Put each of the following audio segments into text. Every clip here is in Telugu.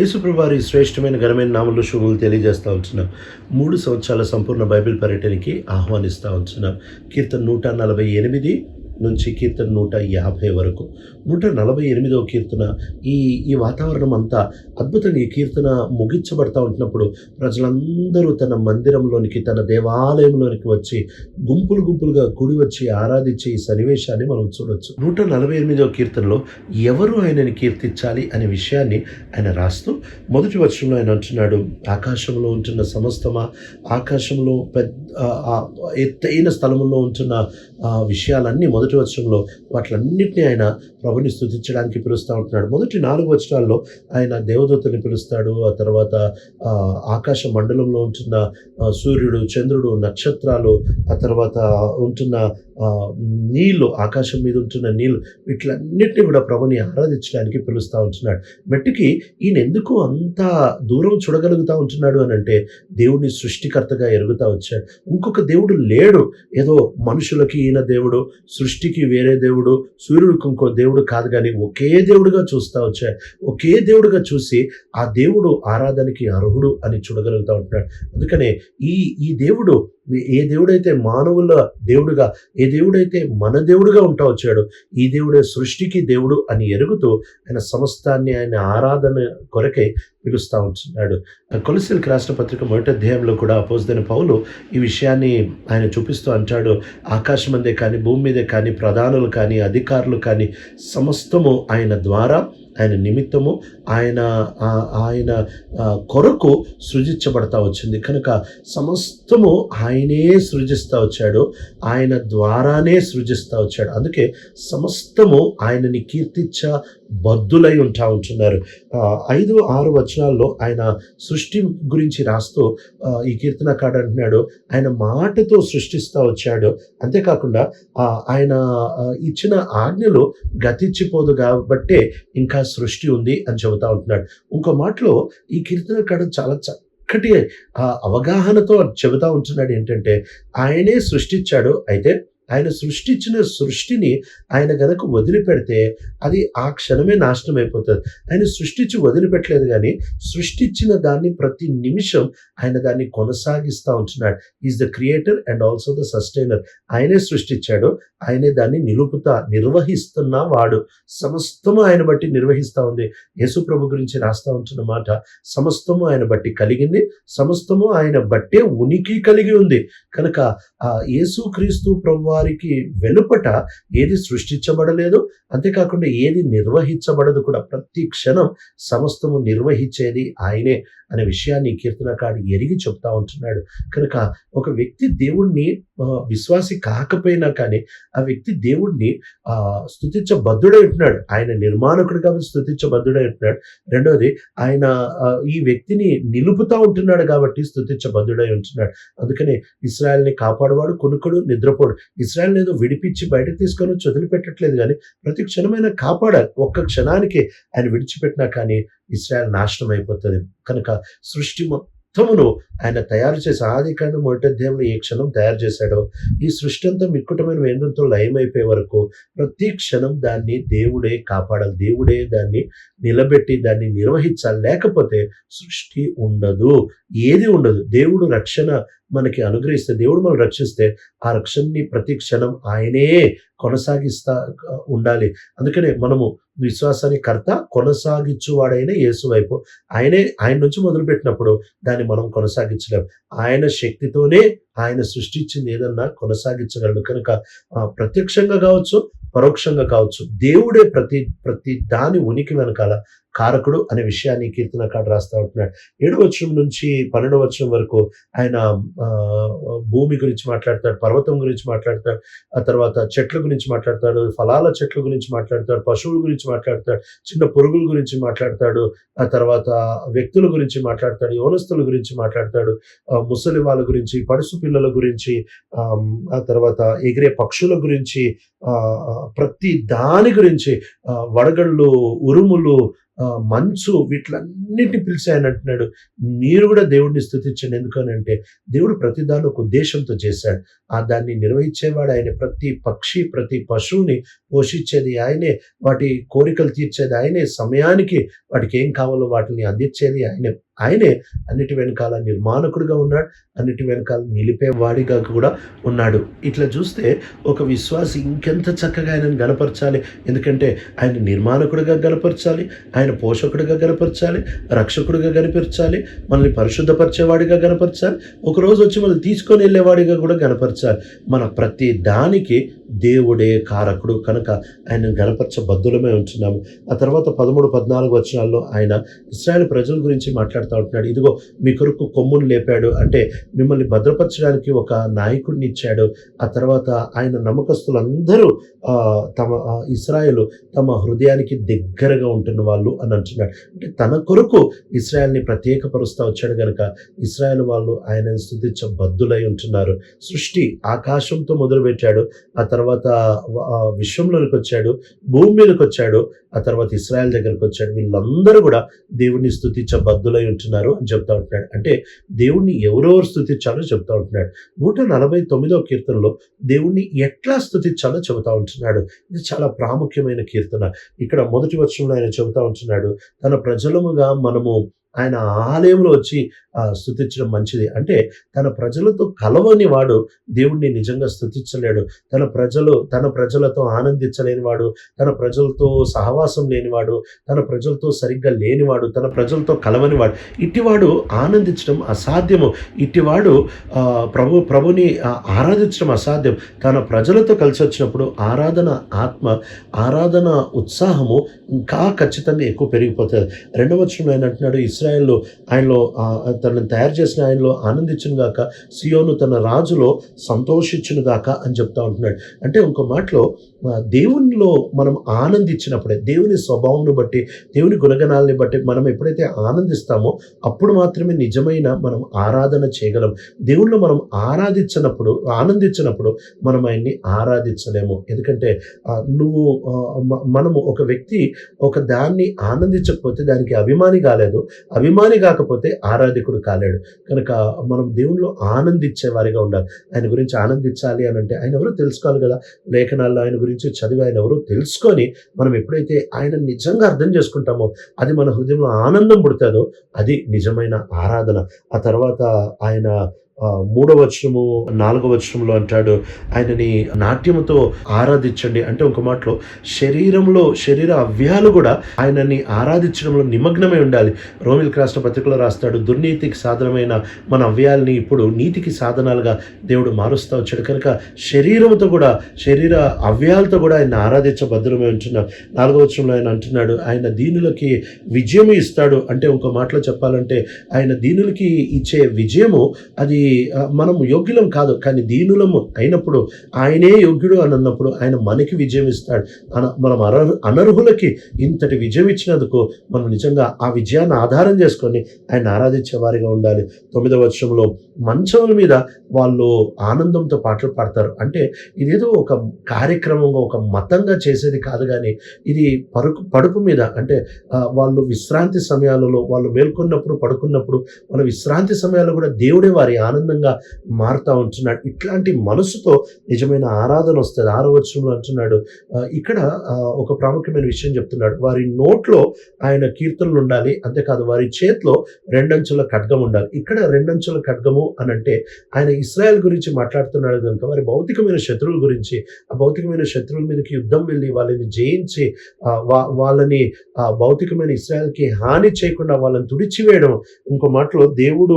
యేసుప్రభువారి శ్రేష్టమైన ఘనమైన నామంలో శుభములు తెలియజేస్తూ ఉంటున్నాం. మూడు సంవత్సరాల సంపూర్ణ బైబిల్ పర్యటనకి ఆహ్వానిస్తూ ఉంటున్నాం. కీర్తన నూట నలభై ఎనిమిది నుంచి కీర్తన నూట యాభై వరకు. నూట నలభై ఎనిమిదవ కీర్తన. ఈ ఈ వాతావరణం అంతా అద్భుతంగా ఈ కీర్తన ముగించబడతా ఉంటున్నప్పుడు ప్రజలందరూ తన మందిరంలోనికి తన దేవాలయంలోనికి వచ్చి గుంపులు గుంపులుగా కూడి వచ్చి ఆరాధించే ఈ సన్నివేశాన్ని మనం చూడొచ్చు. నూట నలభై ఎనిమిదవ కీర్తనలో ఎవరు ఆయనని కీర్తించాలి అనే విషయాన్ని ఆయన రాస్తూ మొదటి వర్షంలో ఆయన అంటున్నాడు ఆకాశంలో ఉంటున్న సమస్తమా? ఆకాశంలో పెద్ద ఎత్తైన స్థలంలో ఉంటున్న ఆ విషయాలన్నీ మొదటి వచనంలో వాటిలన్నింటినీ ఆయన ప్రభుని స్థుతించడానికి పిలుస్తూ ఉంటున్నాడు. మొదటి నాలుగు వచనాల్లో ఆయన దేవదూతని పిలుస్తాడు. ఆ తర్వాత ఆ, ఆకాశ మండలంలో ఉంటున్న సూర్యుడు చంద్రుడు నక్షత్రాలు ఆ తర్వాత ఉంటున్న నీళ్ళు ఆకాశం మీద ఉంటున్న నీళ్ళు వీటిలన్నిటిని కూడా ప్రభుని ఆరాధించడానికి పిలుస్తూ ఉంటున్నాడు. మట్టికి ఈయన ఎందుకు అంత దూరం చూడగలుగుతూ ఉంటున్నాడు అని అంటే దేవుడిని సృష్టికర్తగా ఎరుగుతా వచ్చాడు. ఇంకొక దేవుడు లేడు. ఏదో మనుషులకి ఈయన దేవుడు సృష్టికి వేరే దేవుడు సూర్యుడికి ఇంకో దేవుడు కాదు కానీ ఒకే దేవుడుగా చూస్తూ వచ్చాడు. ఒకే దేవుడుగా చూసి ఆ దేవుడు ఆరాధనకి అర్హుడు అని చూడగలుగుతూ ఉంటున్నాడు. అందుకనే ఈ ఈ దేవుడు ఏ దేవుడైతే మానవుల దేవుడుగా ఏ దేవుడైతే మన దేవుడుగా ఉంటా వచ్చాడు ఈ దేవుడే సృష్టికి దేవుడు అని ఎరుగుతూ ఆయన సమస్తాన్ని ఆయన ఆరాధన కొరకై పిలుస్తూ ఉంటున్నాడు. కొలసిల్కి రాష్ట్ర పత్రిక మొదటి అధ్యాయంలో కూడా అపోజిదైన పౌలు ఈ విషయాన్ని ఆయన చూపిస్తూ అంటాడు. ఆకాశం అందే కానీ భూమి మీదే కానీ ప్రధానులు కానీ అధికారులు కానీ సమస్తము ఆయన ద్వారా ఆయన నిమిత్తము ఆయన ఆయన కొరకు సృజించబడతా వచ్చింది. కనుక సమస్తము ఆయనే సృజిస్తూ వచ్చాడు. ఆయన ద్వారానే సృజిస్తూ వచ్చాడు. అందుకే సమస్తము ఆయనని కీర్తించ బద్దులై ఉంటా ఉంటున్నారు. ఐదు ఆరు వచనాల్లో ఆయన సృష్టి గురించి రాస్తూ ఈ కీర్తనకాడు అంటున్నాడు. ఆయన మాటతో సృష్టిస్తూ వచ్చాడు. అంతేకాకుండా ఆయన ఇచ్చిన ఆజ్ఞలు గతించిపోదు కాబట్టే ఇంకా సృష్టి ఉంది అని చెబుతా ఉంటున్నాడు. ఇంకో మాటలో ఈ కీర్తనకాడు చాలా చక్కటి ఆ, అవగాహనతో చెబుతా ఉంటున్నాడు ఏంటంటే ఆయనే సృష్టించాడు అయితే ఆయన సృష్టించిన సృష్టిని ఆయన గనక వదిలిపెడితే అది ఆ క్షణమే నాశనం అయిపోతుంది ఆయన సృష్టించి వదిలిపెట్టలేదు కానీ సృష్టించిన దాన్ని ప్రతి నిమిషం ఆయన దాన్ని కొనసాగిస్తూ ఉంటున్నాడు. Is the creator and also the sustainer ఆయనే సృష్టించాడు. ఆయనే దాన్ని నిలుపుతా నిర్వహిస్తున్న వాడు. సమస్తము ఆయన బట్టి నిర్వహిస్తూ ఉంది. యేసు ప్రభు గురించి రాస్తూ ఉంటున్న మాట సమస్తము ఆయన బట్టి కలిగింది. సమస్తము ఆయన బట్టే ఉనికి కలిగి ఉంది. కనుక ఆ యేసు క్రీస్తు ప్రభు వారికి వెలుపట ఏది సృష్టించబడలేదు అంతేకాకుండా ఏది నిర్వహించబడదు కూడా. ప్రతి క్షణం సమస్తము నిర్వహించేది ఆయనే. అనే విషయాన్ని కీర్తనకాడు ఎరిగి చెప్తా ఉంటున్నాడు. కనుక ఒక వ్యక్తి దేవుణ్ణి విశ్వాసి కాకపోయినా కానీ ఆ వ్యక్తి దేవుణ్ణి స్థుతించబద్ధుడై ఉంటున్నాడు. ఆయన నిర్మాణకుడు కాబట్టి స్థుతించబద్ధుడై ఉంటున్నాడు. రెండవది ఆయన ఈ వ్యక్తిని నిలుపుతా ఉంటున్నాడు కాబట్టి స్థుతించబద్ధుడై ఉంటున్నాడు. అందుకనే ఇస్రాయల్ని కాపాడువాడు కొనుక్కడు నిద్రపోడు. ఇస్రాయల్ ఏదో విడిపించి బయటకు తీసుకొని వదిలిపెట్టట్లేదు కానీ ప్రతి క్షణమైనా కాపాడాలి. ఒక్క క్షణానికి ఆయన విడిచిపెట్టినా కానీ ఇస్రాయల్ నాశనం అయిపోతుంది. కనుక సృష్టి మొత్తమును ఆయన తయారు చేసి ఆది కాండం మొదటి అధ్యాయంలో ఏ క్షణం తయారు చేశాడో ఈ సృష్టి అంతా మిక్కుటమైన వేంద్రంతో లయమైపోయే వరకు ప్రతి క్షణం దాన్ని దేవుడే కాపాడాలి. దేవుడే దాన్ని నిలబెట్టి దాన్ని నిర్వహించాలి. లేకపోతే సృష్టి ఉండదు. ఏది ఉండదు. దేవుడు రక్షణ మనకి అనుగ్రహిస్తే దేవుడు మనం రక్షిస్తే ఆ రక్షణని ప్రతి క్షణం ఆయనే కొనసాగిస్తా ఉండాలి. అందుకనే మనము విశ్వాసాన్ని కర్త కొనసాగించువాడైన యేసు వైపు ఆయనే ఆయన నుంచి మొదలుపెట్టినప్పుడు దాన్ని మనం కొనసాగించలేం. ఆయన శక్తితోనే ఆయన సృష్టించింది ఏదన్నా కొనసాగించగలడు కనుక ఆ, ప్రత్యక్షంగా కావచ్చు పరోక్షంగా కావచ్చు దేవుడే ప్రతి ప్రతి దాని ఉనికి వెనకాల కారకుడు అనే విషయాన్ని కీర్తనకాడు రాస్తా ఉంటున్నాడు. ఏడు వచ్చం నుంచి పన్నెండు వచ్చం వరకు ఆయన ఆ, భూమి గురించి మాట్లాడతాడు పర్వతం గురించి మాట్లాడతాడు ఆ తర్వాత చెట్ల గురించి మాట్లాడతాడు ఫలాల చెట్ల గురించి మాట్లాడతాడు పశువుల గురించి మాట్లాడతాడు చిన్న పురుగుల గురించి మాట్లాడతాడు ఆ తర్వాత వ్యక్తుల గురించి మాట్లాడతాడు యోనస్తుల గురించి మాట్లాడతాడు ముసలి వాళ్ళ గురించి పడుసు పిల్లల గురించి ఆ తర్వాత ఎగిరే పక్షుల గురించి ఆ, ప్రతి దాని గురించి ఆ, వడగళ్ళు ఉరుములు మంచు వీటిలన్నిటిని పిలిచి ఆయన అంటున్నాడు. మీరు కూడా దేవుడిని స్థుతించండి. ఎందుకనంటే దేవుడు ప్రతి దాని ఒక ఉద్దేశంతో చేశాడు. ఆ దాన్ని నిర్వహించేవాడు ఆయన. ప్రతి పక్షి ప్రతి పశువుని పోషించేది ఆయనే. వాటి కోరికలు తీర్చేది ఆయనే. సమయానికి వాటికి ఏం కావాలో వాటిని అందించేది ఆయనే. ఆయనే అన్నిటి వెనకాల నిర్మాణకుడిగా ఉన్నాడు. అన్నిటి వెనకాల నిలిపేవాడిగా కూడా ఉన్నాడు. ఇట్లా చూస్తే ఒక విశ్వాసి ఇంకెంత చక్కగా ఆయనను గనపరచాలి ఎందుకంటే ఆయన నిర్మాణకుడిగా గనపరచాలి ఆయన పోషకుడిగా గనపరచాలి రక్షకుడిగా కనిపించాలి మనల్ని పరిశుద్ధపరిచేవాడిగా కనపరచాలి ఒకరోజు వచ్చి మనల్ని తీసుకొని వెళ్ళేవాడిగా కూడా కనపరచాలి. మన ప్రతి దానికి దేవుడే కారకుడు. కనుక ఆయన గణపరచ బద్దులమే ఉంటున్నాము. ఆ తర్వాత పదమూడు పద్నాలుగు వచనాల్లో ఆయన ఇస్రాయల్ ప్రజల గురించి మాట్లాడుతూ ఉంటున్నాడు. ఇదిగో మీ కొరకు కొమ్మును లేపాడు. అంటే మిమ్మల్ని భద్రపరచడానికి ఒక నాయకుడిని ఇచ్చాడు. ఆ తర్వాత ఆయన నమ్మకస్తులందరూ తమ ఆ, తమ హృదయానికి దగ్గరగా ఉంటున్న వాళ్ళు. అని అంటున్నాడు. అంటే తన కొరకు ఇస్రాయల్ని ప్రత్యేకపరుస్తూ వచ్చాడు కనుక ఇస్రాయల్ వాళ్ళు ఆయనను స్థుతించ బద్దులై ఉంటున్నారు. సృష్టి ఆకాశంతో మొదలుపెట్టాడు. ఆ తర్వాత విశ్వంలోనికి వచ్చాడు. భూమి మీదకి వచ్చాడు. ఆ తర్వాత ఇస్రాయల్ దగ్గరకు వచ్చాడు. వీళ్ళందరూ కూడా దేవుణ్ణి స్థుతించ బద్దులై ఉంటున్నారు అని చెప్తా ఉంటున్నాడు. అంటే దేవుణ్ణి ఎవరెవరు స్థుతించాలో చెప్తా ఉంటున్నాడు. నూట నలభై తొమ్మిదో కీర్తనలో దేవుణ్ణి ఎట్లా స్థుతించాలో చెబుతా ఉంటున్నాడు. ఇది చాలా ప్రాముఖ్యమైన కీర్తన. ఇక్కడ మొదటి వర్షంలో ఆయన చెబుతా ఉంటున్నాడు. తన ప్రజలముగా మనము ఆయన ఆలయంలో వచ్చి స్థుతించడం మంచిది. అంటే తన ప్రజలతో కలవని వాడు దేవుణ్ణి నిజంగా స్థుతించలేడు. తన ప్రజలు తన ప్రజలతో ఆనందించలేని వాడు తన ప్రజలతో సహవాసం లేనివాడు తన ప్రజలతో సరిగ్గా లేనివాడు తన ప్రజలతో కలవనివాడు ఇట్టివాడు ఆనందించడం అసాధ్యము. ఇట్టివాడు ప్రభు ప్రభుని ఆరాధించడం అసాధ్యం. తన ప్రజలతో కలిసి వచ్చినప్పుడు ఆరాధన ఆత్మ ఆరాధన ఉత్సాహము ఇంకా ఖచ్చితంగా ఎక్కువ పెరిగిపోతుంది. రెండవ వచనంలో ఆయన అంటున్నాడు ఇస్రాయల్లో ఆయనలో తనను తయారు చేసిన ఆయనలో ఆనందించును గాక సియోను తన రాజులో సంతోషించును గాక అని చెప్తా ఉంటున్నాడు. అంటే ఇంకో మాటలో దేవునిలో మనం ఆనందించినప్పుడే దేవుని స్వభావంను బట్టి దేవుని గుణగణాలని బట్టి మనం ఎప్పుడైతే ఆనందిస్తామో అప్పుడు మాత్రమే నిజమైన మనం ఆరాధన చేయగలం. దేవుణ్ణి మనం ఆరాధించినప్పుడు ఆనందించినప్పుడు మనం ఆయన్ని ఆరాధించలేము. ఎందుకంటే నువ్వు మనము ఒక వ్యక్తి ఒక దాన్ని ఆనందించకపోతే దానికి అభిమాని కాలేదు. అభిమాని కాకపోతే ఆరాధికుడు కాలేడు. కనుక మనం దేవుణ్ణిలో ఆనందించే వారిగా ఉండాలి. ఆయన గురించి ఆనందించాలి అని అంటే ఆయన ఎవరో తెలుసుకోవాలి కదా. లేఖనాల్లో ఆయన గురించి చదివి ఆయన ఎవరో తెలుసుకొని మనం ఎప్పుడైతే ఆయన నిజంగా అర్థం చేసుకుంటామో అది మన హృదయంలో ఆనందం పుడుతుందో అది నిజమైన ఆరాధన. ఆ తర్వాత ఆయన మూడవ వచనము నాలుగవ వచనంలో అంటాడు ఆయనని నాట్యముతో ఆరాధించండి. అంటే ఒక మాటలో శరీరంలో శరీర అవ్యాలు కూడా ఆయనని ఆరాధించడంలో నిమగ్నమై ఉండాలి. రోమిల్ రాష్ట్ర పత్రికలో రాస్తాడు దుర్నీతికి సాధనమైన మన అవ్యాల్ని ఇప్పుడు నీతికి సాధనాలుగా దేవుడు మారుస్తూ వచ్చాడు. కనుక శరీరంతో కూడా శరీర అవ్యాలతో కూడా ఆయన ఆరాధించ భద్రమే ఉంటున్నాం నాలుగవ వచనంలో ఆయన అంటున్నాడు ఆయన దీనులకి విజయము ఇస్తాడు. అంటే ఒక మాటలో చెప్పాలంటే ఆయన దీనులకి ఇచ్చే విజయము అది ఆ, మనం యోగ్యులం కాదు కానీ దీనులము అయినప్పుడు ఆయనే యోగ్యుడు అని అన్నప్పుడు ఆయన మనకి విజయం ఇస్తాడు. అన- మనం అనర్హ అనర్హులకి ఇంతటి విజయం ఇచ్చినందుకు మనం నిజంగా ఆ విజయాన్ని ఆధారం చేసుకొని ఆయన ఆరాధించే వారిగా ఉండాలి. తొమ్మిదవ వర్షంలో మంచముల మీద వాళ్ళు ఆనందంతో పాటలు పాడతారు. అంటే ఇదేదో ఒక కార్యక్రమంగా ఒక మతంగా చేసేది కాదు కానీ ఇది పరుకు పడుపు మీద అంటే వాళ్ళు విశ్రాంతి సమయాలలో వాళ్ళు మేల్కొన్నప్పుడు పడుకున్నప్పుడు వాళ్ళ విశ్రాంతి సమయాల్లో కూడా దేవుడే వారి ఆనందంగా మారుతూ ఉంటున్నాడు. ఇట్లాంటి మనసుతో నిజమైన ఆరాధన వస్తుంది. ఆరో వచనంలో అంటున్నాడు ఇక్కడ ఒక ప్రాముఖ్యమైన విషయం చెప్తున్నాడు. వారి నోట్లో ఆయన కీర్తనలు ఉండాలి. అంతేకాదు వారి చేతిలో రెండంచుల ఖడ్గం ఉండాలి. ఇక్కడ రెండంచుల ఖడ్గము అని అంటే ఆయన ఇస్రాయల్ గురించి మాట్లాడుతున్నాడు కనుక వారి భౌతికమైన శత్రువుల గురించి ఆ భౌతికమైన శత్రువుల మీదకి యుద్ధం వెళ్ళి వాళ్ళని జయించి వాళ్ళని ఆ భౌతికమైన ఇస్రాయల్కి హాని చేయకుండా వాళ్ళని తుడిచివేయడం. ఇంకో మాటలో దేవుడు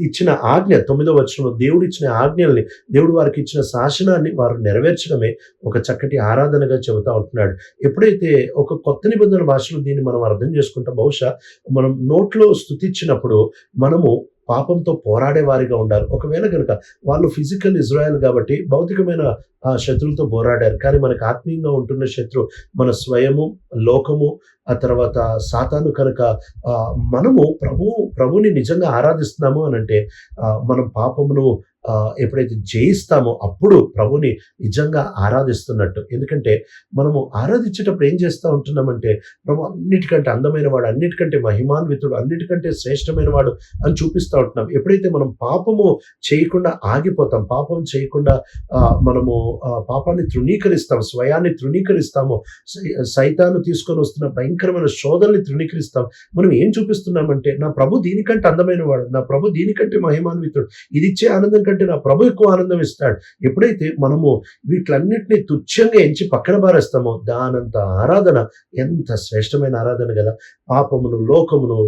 ఇచ్చిన ఆజ్ఞ తొమ్మిదో వచనంలో దేవుడు ఇచ్చిన ఆజ్ఞల్ని దేవుడు వారికి ఇచ్చిన శాసనాన్ని వారు నెరవేర్చడమే ఒక చక్కటి ఆరాధనగా చెబుతా ఉంటున్నాడు. ఎప్పుడైతే ఒక కొత్త నిబంధన భాషలో దీన్ని మనం అర్థం చేసుకుంటాం బహుశా మనం నోట్లో స్థుతించినప్పుడు మనము పాపంతో పోరాడే వారిగా ఉండాలి ఒకవేళ కనుక వాళ్ళు ఫిజికల్ ఇజ్రాయెల్ కాబట్టి భౌతికమైన ఆ శత్రువులతో పోరాడారు. కానీ మనకు ఆత్మీయంగా ఉంటున్న శత్రు మన స్వయము లోకము ఆ తర్వాత సాతాను కనుక మనము ప్రభు ప్రభుని నిజంగా ఆరాధిస్తున్నాము అని అంటే మనం పాపమును ఎప్పుడైతే జయిస్తామో అప్పుడు ప్రభుని నిజంగా ఆరాధిస్తున్నట్టు. ఎందుకంటే మనము ఆరాధించేటప్పుడు ఏం చేస్తూ ఉంటున్నామంటే ప్రభు అన్నిటికంటే అందమైన వాడు అన్నిటికంటే మహిమాన్వితుడు అన్నిటికంటే శ్రేష్టమైన వాడు అని చూపిస్తూ ఉంటున్నాం. ఎప్పుడైతే మనం పాపము చేయకుండా ఆగిపోతాం పాపం చేయకుండా మనము పాపాన్ని తృణీకరిస్తాం స్వయాన్ని తృణీకరిస్తాము సై- సైతాను తీసుకొని వస్తున్న భయంకరమైన శోధనని తృణీకరిస్తాం మనం ఏం చూపిస్తున్నామంటే నా ప్రభు దీనికంటే అందమైన వాడు నా ప్రభు దీనికంటే మహిమాన్వితుడు ఇది ఇచ్చే ఆనందం ఎందుకంటే నా ప్రభు ఎక్కువ ఆనందం ఇస్తాడు. ఎప్పుడైతే మనము వీటన్నిటిని తుచ్చంగా ఎంచి పక్కన పారేస్తామో దానంత ఆరాధన ఎంత శ్రేష్టమైన ఆరాధన కదా. పాపమును లోకమును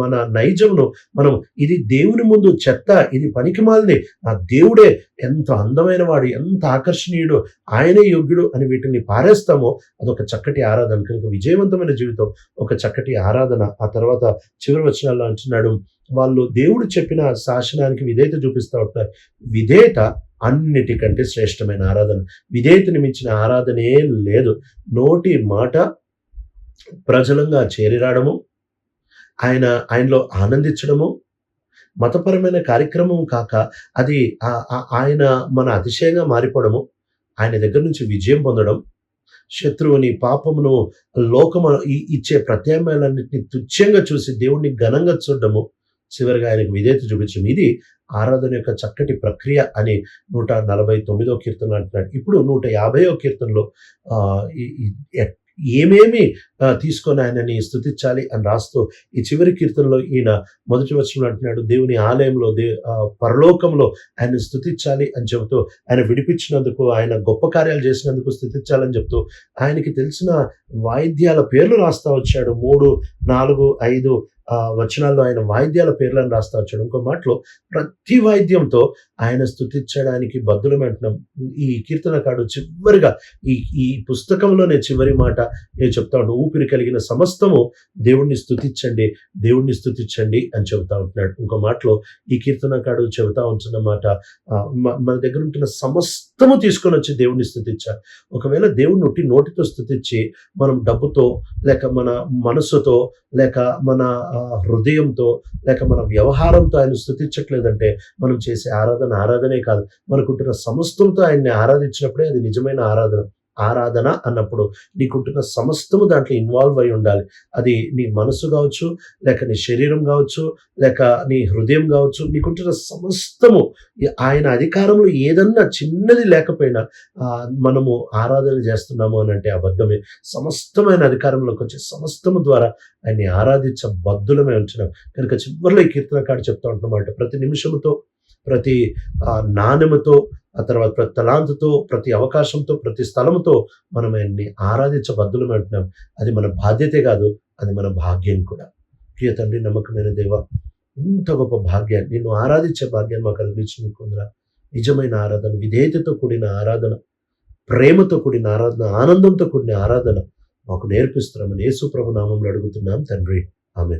మన నైజమును మనం ఇది దేవుని ముందు చెత్త ఇది పనికి మాలిని నా దేవుడే ఎంత అందమైన వాడు ఎంత ఆకర్షణీయుడు ఆయనే యోగ్యుడు అని వీటిని పారేస్తామో అదొక చక్కటి ఆరాధన. కనుక విజయవంతమైన జీవితం ఒక చక్కటి ఆరాధన. ఆ తర్వాత చివరి వచనాల్లో అంటున్నాడు వాళ్ళు దేవుడు చెప్పిన శాసనానికి విధేయత చూపిస్తూ ఉంటారు విధేయత అన్నిటికంటే శ్రేష్టమైన ఆరాధన. విధేయతని మించిన ఆరాధనే లేదు. నోటి మాట ప్రజలంగా చేరిరాడము. ఆయన ఆయనలో ఆనందించడము. మతపరమైన కార్యక్రమం కాక అది ఆయన మన అతిశయంగా మారిపోవడము ఆయన దగ్గర నుంచి విజయం పొందడం శత్రువుని పాపమును లోకము ఇచ్చే ప్రత్యామ్నాయాలన్నింటినీ తుచ్చంగా చూసి దేవుణ్ణి ఘనంగా చూడడము చివరిగా ఆయనకు విధేయత చూపించడం. ఇది ఆరాధన యొక్క చక్కటి ప్రక్రియ అని నూట నలభై తొమ్మిదో కీర్తన అంటున్నాడు. ఇప్పుడు నూట యాభైవ కీర్తనలో ఏమేమి తీసుకొని ఆయనని స్థుతించాలి అని రాస్తూ ఈ చివరి కీర్తనలో ఈయన మొదటి వచనంలో అంటున్నాడు దేవుని ఆలయంలో దే ఆ, పరలోకంలో ఆయన స్థుతించాలి అని చెబుతూ ఆయన విడిపించినందుకు ఆయన గొప్ప కార్యాలు చేసినందుకు స్థుతించాలని చెప్తూ ఆయనకి తెలిసిన వాయిద్యాల పేర్లు రాస్తా వచ్చాడు. మూడు నాలుగు ఐదు వచనాల్లో ఆయన వాయిద్యాల పేర్లను రాస్తా వచ్చాడు. ఇంకో మాటలో ప్రతి వాయిద్యంతో ఆయన స్థుతించడానికి బద్దులం అంటున్నాం ఈ కీర్తనకాడు చివరిగా ఈ ఈ పుస్తకంలోనే చివరి మాట నేను చెప్తా ఉంటాను ఊపిరి కలిగిన సమస్తము దేవుణ్ణి స్థుతించండి దేవుణ్ణి స్థుతించండి అని చెబుతా ఉంటున్నాడు. ఇంకో మాటలో ఈ కీర్తనకాడు చెబుతా ఉంటున్న మాట మన దగ్గర ఉంటున్న సమస్తము తీసుకొని వచ్చి దేవుణ్ణి స్థుతించాలి ఒకవేళ దేవుణ్ణి నోటి నోటితో స్థుతించి మనం డబ్బుతో లేక మన మనసుతో లేక మన హృదయంతో లేక మన వ్యవహారంతో ఆయన స్థుతించట్లేదంటే మనం చేసే ఆరాధన ఆరాధనే కాదు. మనకుంటున్న సమస్తంతో ఆయన్ని ఆరాధించినప్పుడే అది నిజమైన ఆరాధన. ఆరాధన అన్నప్పుడు నీకుంటున్న సమస్తము దాంట్లో ఇన్వాల్వ్ అయి ఉండాలి. అది నీ మనసు కావచ్చు లేక నీ శరీరం కావచ్చు లేక నీ హృదయం కావచ్చు నీకుంటున్న సమస్తము ఆయన అధికారంలో ఏదన్నా చిన్నది లేకపోయినా మనము ఆరాధన చేస్తున్నాము అని అంటే అబద్ధమే. సమస్తమైన అధికారంలోకి వచ్చి సమస్తము ద్వారా ఆయన్ని ఆరాధించ బద్దులమే ఉంచినాం. కనుక చివరిలో ఈ కీర్తనకాడు చెప్తా ఉంటున్నమాట ప్రతి నిమిషముతో ప్రతి నాణ్యముతో నాణెముతో ఆ తర్వాత ప్రతి తలాంతుతో ప్రతి అవకాశంతో ప్రతి స్థలముతో మనం ఆయన్ని ఆరాధించే బద్దులు ఉంటున్నాం అది మన బాధ్యతే కాదు అది మన భాగ్యం కూడా. ప్రియ తండ్రి నమ్మకమైన దేవ ఇంత గొప్ప భాగ్యాన్ని నిన్ను ఆరాధించే భాగ్యాన్ని మాకు అనిపించింది కొందరా. నిజమైన ఆరాధన విధేయతతో కూడిన ఆరాధన ప్రేమతో కూడిన ఆరాధన ఆనందంతో కూడిన ఆరాధన మాకు నేర్పిస్తున్నామని యేసుప్రభు నామంలో అడుగుతున్నాం తండ్రి. ఆమె